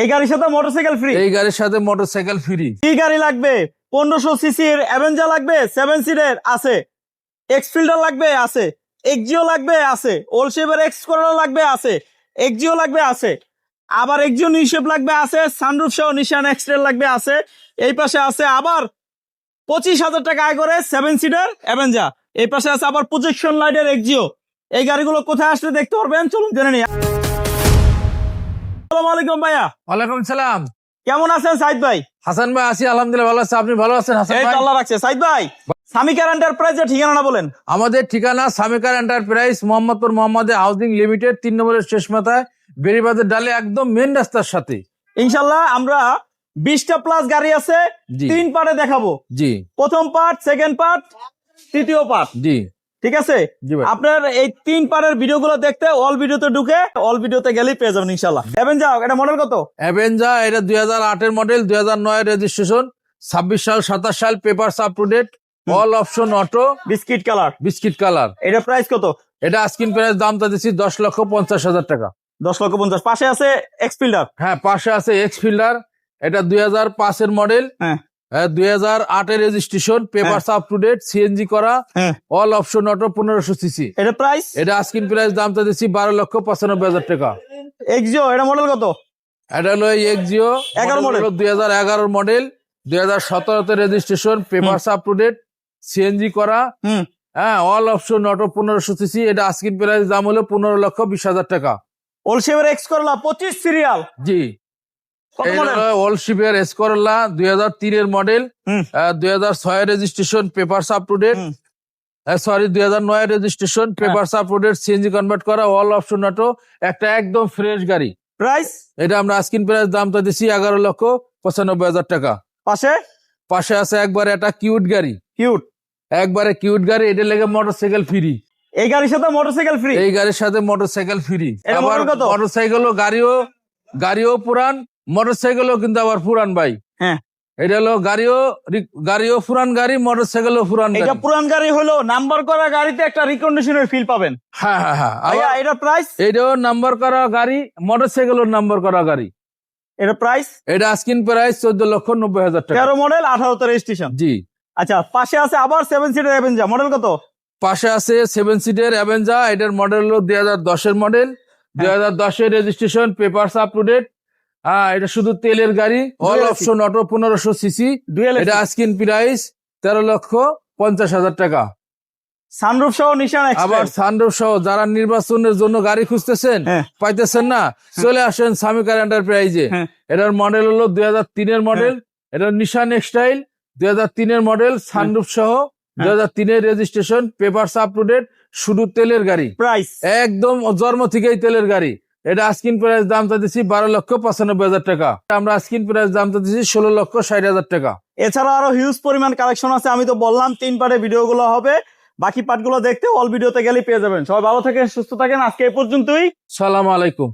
এই গাড়ির সাথে মোটরসাইকেল ফ্রি এই গাড়ির সাথে মোটরসাইকেল ফ্রি কি গাড়ি লাগবে? পনেরোশো সিসির অ্যাভেঞ্জার লাগবে সেভেন সিটের আছে। এক্স ফিল্ডার লাগবে আছে। এক্সজিও লাগবে আছে। ওল শেপের এক্স করোলা লাগবে আছে। এক্সজিও লাগবে আছে। আবার এক্সজিও নিউ শেপ লাগবে আছে। সানরুফ সহ নিশান এক্সট্রেল লাগবে আছে। এই পাশে আছে আবার পঁচিশ হাজার টাকা আয় করে সেভেন সিটার অ্যাভেঞ্জার এই পাশে আছে আবার প্রজেকশন লাইটের এক্সজিও এই গাড়িগুলো কোথায় আসলে দেখতে পারবেন? চলুন জেনে নিই। আসসালামু আলাইকুম ভাইয়া। ওয়ালাইকুম সালাম। কেমন আছেন সাইদ ভাই? হাসান ভাই আছি আলহামদুলিল্লাহ ভালো আছে। আপনি ভালো আছেন হাসান ভাই? আল্লাহ রাখছে। সাইদ ভাই সামিকার এন্টারপ্রাইজের ঠিকানাটা বলেন। আমাদের ঠিকানা সামিকার এন্টারপ্রাইজ মোহাম্মদপুর মোহাম্মদে হাউজিং লিমিটেড তিন নম্বরের শেষ মাথায় বেরিবাদের ডালে একদম মেন রাস্তার সাথে। ইনশাল্লাহ আমরা বিশটা প্লাস গাড়ি আছে তিন পার্টে দেখাবো। জি। প্রথম পার্ট সেকেন্ড পার্ট তৃতীয় পার্ট জি। ঠিক আছে? আপনার এই তিন পার্টের ভিডিওগুলো দেখতে অল ভিডিওতে ঢুকে অল ভিডিওতে গেলেই পেয়ে যাবেন ইনশাল্লাহ যাও এটা মডেল কত? অ্যাভেঞ্জা এটা দুই হাজার আটের মডেল দুই হাজার নয় রেজিস্ট্রেশন ছাব্বিশ সাল সাতাশ সাল paper up to date all option auto biscuit colour biscuit colour এটা প্রাইস কত? এটা স্ক্রিন প্রাইস দামটা দিচ্ছি দশ লক্ষ পঞ্চাশ হাজার টাকা। দশ লক্ষ পঞ্চাশ। পাশে আছে এক্সপিল্ডার হ্যাঁ পাশে আছে এক্স ফিল্ডার এটা দুই হাজার পাঁচের মডেল হ্যাঁ। দুই হাজার আটের registration paper up to date CNG করা অল অপশন অটো পনেরোশো সিসি এটা প্রাইস এটা প্রাইস বারো লক্ষ পঁচানব্বই হাজার টাকা। এক্সিও এটা মডেল কত? এটা হলো এক্সিও 11 model। দুই হাজার এগারোর মডেল দুই হাজার সতেরোতে registration paper up to date CNG করা। হ্যাঁ অল অপশন অটো পনেরোশো সিসি এটা স্ক্রিন প্রাইস দাম হলো পনেরো লক্ষ বিশ হাজার টাকা। ওলশেভের এক্স করলা পঁচিশ সিরিয়াল জি। ওল এসকরলা দুই হাজার তিনের মডেল দুই হাজার ছয় registration paper up to date sorry দুই হাজার নয় registration paper up to date CNG convert করা অল অপশন অটো একটা একদম ফ্রেশ গাড়ি। প্রাইস এটা আমরা স্ক্রিন প্রাইস দামটা দিচ্ছি এগারো লক্ষ পঁচানব্বই হাজার টাকা। পাশে? পাশে আছে একবারে একটা কিউট গাড়ি। কিউট একবারে কিউট গাড়ি এটা লেগে মোটরসাইকেল ফ্রি এই গাড়ির সাথে মোটরসাইকেল ফ্রি এই গাড়ির সাথে মোটরসাইকেল ফ্রি আবার? মোটরসাইকেলও গাড়িও গাড়িও পুরান মোটরসাইকেলও কিন্তু আবার পুরান ভাই। হ্যাঁ। এটা হলো গাড়িও গাড়িও পুরান গাড়ি মোটরসাইকেলও পুরান এটা পুরান গাড়ি হলো নাম্বার করা গাড়িতে একটা রিকন্ডিশনের ফিল পাবেন। হ্যাঁ হ্যাঁ হ্যাঁ। এটা প্রাইস এটাও নাম্বার করা গাড়ি মোটরসাইকেলও নাম্বার করা গাড়ি। এটা প্রাইস এটা স্ক্রিন প্রাইস চোদ্দ লক্ষ নব্বই হাজার টাকা। তেরো মডেল আঠারোতে রেজিস্ট্রেশন জি। আচ্ছা পাশে আছে আবার সেভেন সিটার অ্যাভেঞ্জা মডেল কত? পাশে আছে সেভেন সিটের অ্যাভেঞ্জা এটার মডেল হলো দুই হাজার দশের মডেল দুই হাজার দশের registration paper up to date হ্যাঁ এটা শুধু তেলের গাড়ি অল অপশন অটো পনেরোশো সিসি এটা স্ক্রিন প্রাইস তেরো লক্ষ পঞ্চাশ হাজার টাকা। সানরুফ সহ নিশান আবার সানরুফ সহ যারা নির্বাচনের জন্য গাড়ি খুঁজতেছেন হ্যাঁ। পাইতেছেন না চলে আসেন সামিকার এন্টারপ্রাইজে হ্যাঁ। এটার মডেল হলো দুই হাজার তিনের মডেল এটা নিশান এক্সটাইল দুই হাজার তিনের মডেল সানরুফ সহ দুই হাজার তিনের registration paper up to date শুধু তেলের গাড়ি। প্রাইস একদম জন্ম থেকেই তেলের গাড়ি। এটা আস্কিন প্রাইস দামটা দিচ্ছি বারো লক্ষ পঁচানব্বই হাজার টাকা। আমরা স্ক্রিন প্রাইস দামটা দিচ্ছি ষোলো লক্ষ ষাট হাজার টাকা। এছাড়া আরও হিউজ পরিমাণ কালেকশন আছে আমি তো বললাম তিন পার্টে ভিডিওগুলো হবে। বাকি পার্টগুলো দেখতে অল ভিডিওতে গেলে পেয়ে যাবেন। সবাই ভালো থাকেন সুস্থ থাকেন আজকে এই পর্যন্তই। সালাম আলাইকুম।